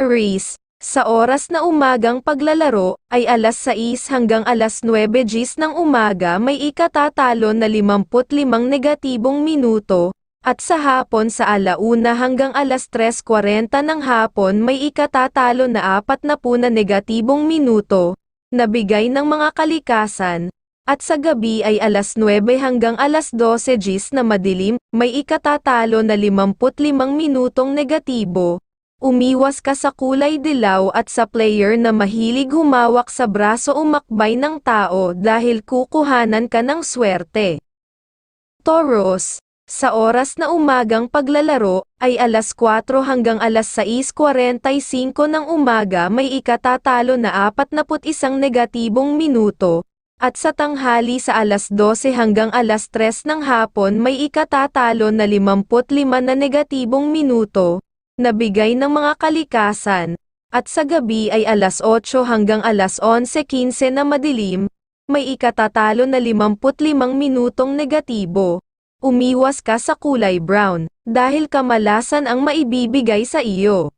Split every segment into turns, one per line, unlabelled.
Aries, sa oras na umagang paglalaro, ay alas 6 hanggang alas 9 gis ng umaga may ikatatalo na 55 negatibong minuto, at sa hapon sa alauna hanggang alas 3.40 ng hapon may ikatatalo na 40 na negatibong minuto, na bigay ng mga kalikasan, at sa gabi ay alas 9 hanggang alas 12 gis na madilim, may ikatatalo na 55 minutong negatibo. Umiwas ka sa kulay dilaw at sa player na mahilig humawak sa braso umakbay ng tao dahil kukuhanan ka ng swerte. Taurus, sa oras na umagang paglalaro, ay alas 4 hanggang alas 6.45 ng umaga may ikatatalo na 41 negatibong minuto, at sa tanghali sa alas 12 hanggang alas 3 ng hapon may ikatatalo na 55 na negatibong minuto, na bigay ng mga kalikasan, at sa gabi ay alas 8 hanggang alas 11.15 na madilim, may ikatatalo na 55 minutong negatibo. Umiwas ka sa kulay brown, dahil kamalasan ang maibibigay sa iyo.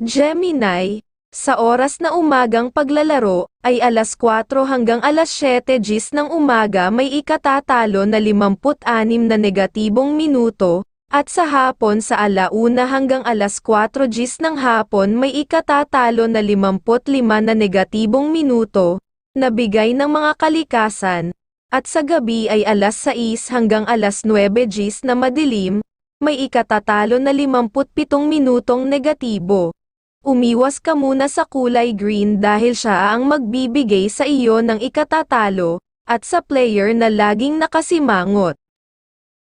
Gemini, sa oras na umagang paglalaro, ay alas 4 hanggang alas 7 gis ng umaga may ikatatalo na 56 na negatibong minuto, at sa hapon sa alauna hanggang alas 4 gis ng hapon may ikatatalo na 55 na negatibong minuto, na bigay ng mga kalikasan, at sa gabi ay alas 6 hanggang alas 9 gis na madilim, may ikatatalo na 57 minutong negatibo. Umiwas ka muna sa kulay green dahil siya ang magbibigay sa iyo ng ikatatalo, at sa player na laging nakasimangot.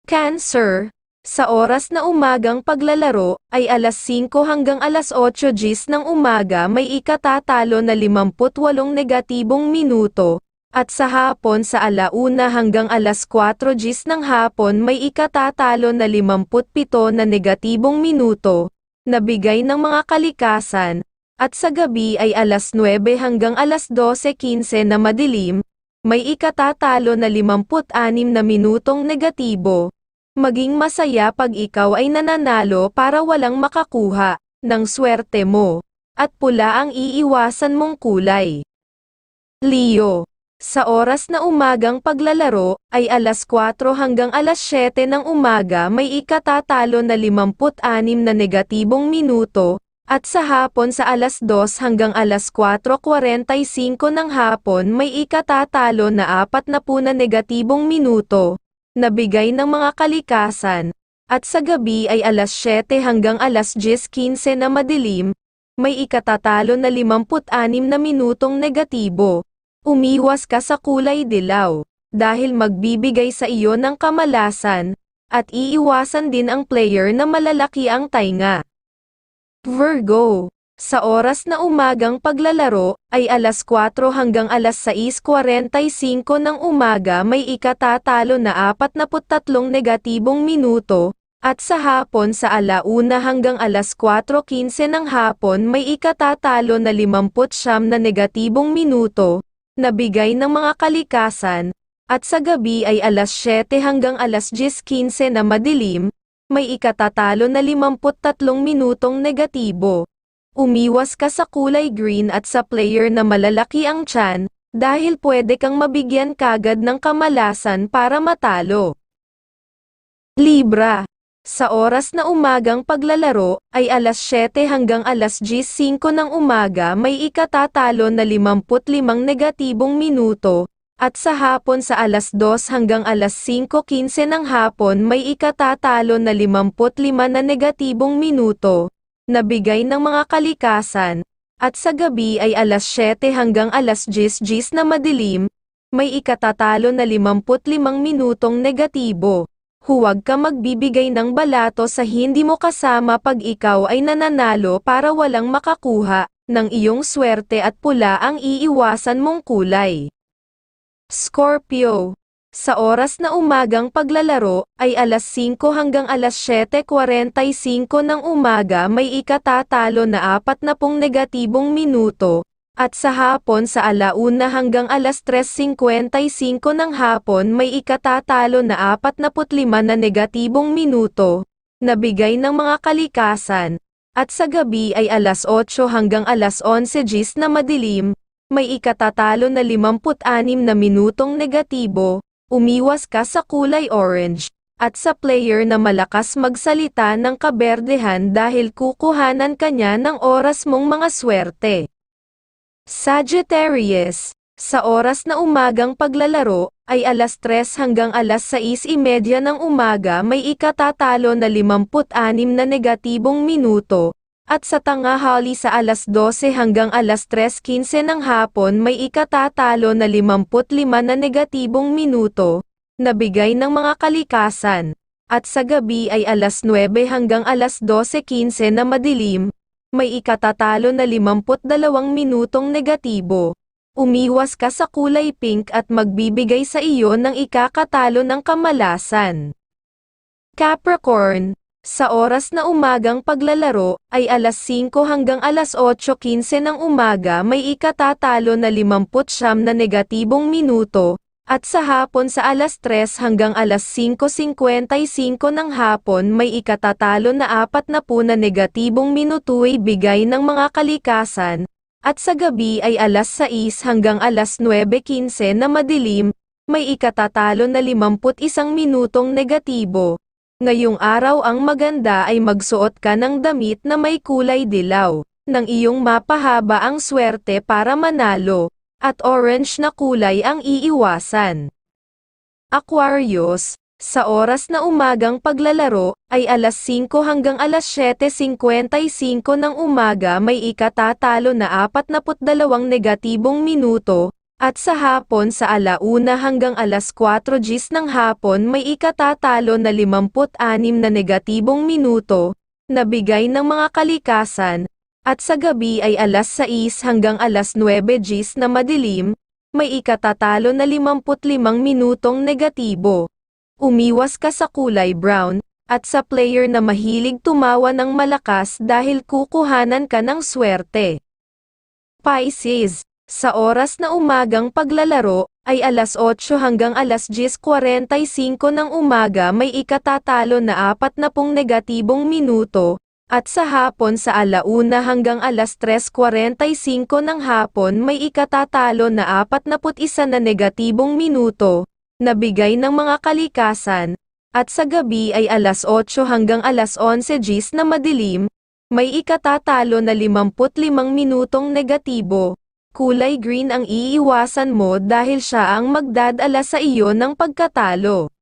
Cancer, sa oras na umagang paglalaro, ay alas 5 hanggang alas 8 gis ng umaga may ikatatalo na 58 negatibong minuto, at sa hapon sa alauna hanggang alas 4 gis ng hapon may ikatatalo na 57 na negatibong minuto, na bigay ng mga kalikasan, at sa gabi ay alas 9 hanggang alas 12.15 na madilim, may ikatatalo na 56 na minutong negatibo. Maging masaya pag ikaw ay nananalo para walang makakuha ng swerte mo, at pula ang iiwasan mong kulay. Leo sa oras na umagang paglalaro, ay alas 4 hanggang alas 7 ng umaga may ikatatalo na 56 na negatibong minuto, at sa hapon sa alas 2 hanggang alas 4.45 ng hapon may ikatatalo na 40 na negatibong minuto, na bigay ng mga kalikasan, at sa gabi ay alas 7 hanggang alas 10.15 na madilim, may ikatatalo na 56 na minutong negatibo. Umiwas ka sa kulay dilaw, dahil magbibigay sa iyo ng kamalasan, at iiwasan din ang player na malalaki ang tainga. Virgo, sa oras na umagang paglalaro, ay alas 4 hanggang alas 6.45 ng umaga may ikatatalo na 43 negatibong minuto, at sa hapon sa alauna hanggang alas 4.15 ng hapon may ikatatalo na 50 na negatibong minuto, na bigay ng mga kalikasan, at sa gabi ay alas 7 hanggang alas 10.15 na madilim, may ikatatalo na 53 minutong negatibo. Umiwas ka sa kulay green at sa player na malalaki ang tiyan, dahil pwede kang mabigyan kagad ng kamalasan para matalo. Libra sa oras na umagang paglalaro, ay alas 7 hanggang alas 10.05 ng umaga may ikatatalo na 55 negatibong minuto, at sa hapon sa alas 2 hanggang alas 5.15 ng hapon may ikatatalo na 55 na negatibong minuto, na bigay ng mga kalikasan, at sa gabi ay alas 7 hanggang alas 10 gis na madilim, may ikatatalo na 55 minutong negatibo. Huwag ka magbibigay ng balato sa hindi mo kasama pag ikaw ay nananalo para walang makakuha ng iyong swerte at pula ang iiwasan mong kulay. Scorpio sa oras na umagang paglalaro, ay alas 5 hanggang alas 7.45 ng umaga may ikatatalo na 40 negatibong minuto, at sa hapon sa alauna hanggang alas 3.55 ng hapon may ikatatalo na 45 na negatibong minuto, na bigay ng mga kalikasan, at sa gabi ay alas 8 hanggang alas 11 gis na madilim, may ikatatalo na 56 na minutong negatibo, umiwas ka sa kulay orange, at sa player na malakas magsalita ng kaberdehan dahil kukuhanan kanya ng oras mong mga swerte. Sagittarius, sa oras na umagang paglalaro, ay alas 3 hanggang alas 6.30 ng umaga may ikatatalo na 56 na negatibong minuto, at sa tanghali sa alas 12 hanggang alas 3.15 ng hapon may ikatatalo na 55 na negatibong minuto, na bigay ng mga kalikasan, at sa gabi ay alas 9 hanggang alas 12.15 na madilim, may ikatatalo na 52 minutong negatibo. Umiwas ka sa kulay pink at magbibigay sa iyo ng ikakatalo ng kamalasan. Capricorn, sa oras na umagang paglalaro, ay alas 5 hanggang alas 8.15 ng umaga may ikatatalo na 50 na negatibong minuto, at sa hapon sa alas 3 hanggang alas 5.55 ng hapon may ikatatalo na 40 na negatibong minuto'y bigay ng mga kalikasan, at sa gabi ay alas 6 hanggang alas 9.15 na madilim, may ikatatalo na 51 minutong negatibo. Ngayong araw ang maganda ay magsuot ka ng damit na may kulay dilaw, nang iyong mapahaba ang swerte para manalo, at orange na kulay ang iiwasan. Aquarius, sa oras na umagang paglalaro, ay alas 5 hanggang alas 7.55 ng umaga may ikatatalo na 42 negatibong minuto, at sa hapon sa alauna hanggang alas 4 gis ng hapon may ikatatalo na 56 na negatibong minuto, na bigay ng mga kalikasan, at sa gabi ay alas 6 hanggang alas 9 gis na madilim, may ikatatalo na 55 minutong negatibo. Umiwas ka sa kulay brown, at sa player na mahilig tumawa ng malakas dahil kukuhanan ka ng swerte. Pisces, sa oras na umagang paglalaro, ay alas 8 hanggang alas 10.45 ng umaga may ikatatalo na 40 negatibong minuto, at sa hapon sa alauna hanggang alas 3.45 ng hapon may ikatatalo na 41 na negatibong minuto, na bigay ng mga kalikasan, at sa gabi ay alas 8 hanggang alas 11 gis na madilim, may ikatatalo na 55 minutong negatibo. Kulay green ang iiwasan mo dahil siya ang magdadala sa iyo ng pagkatalo.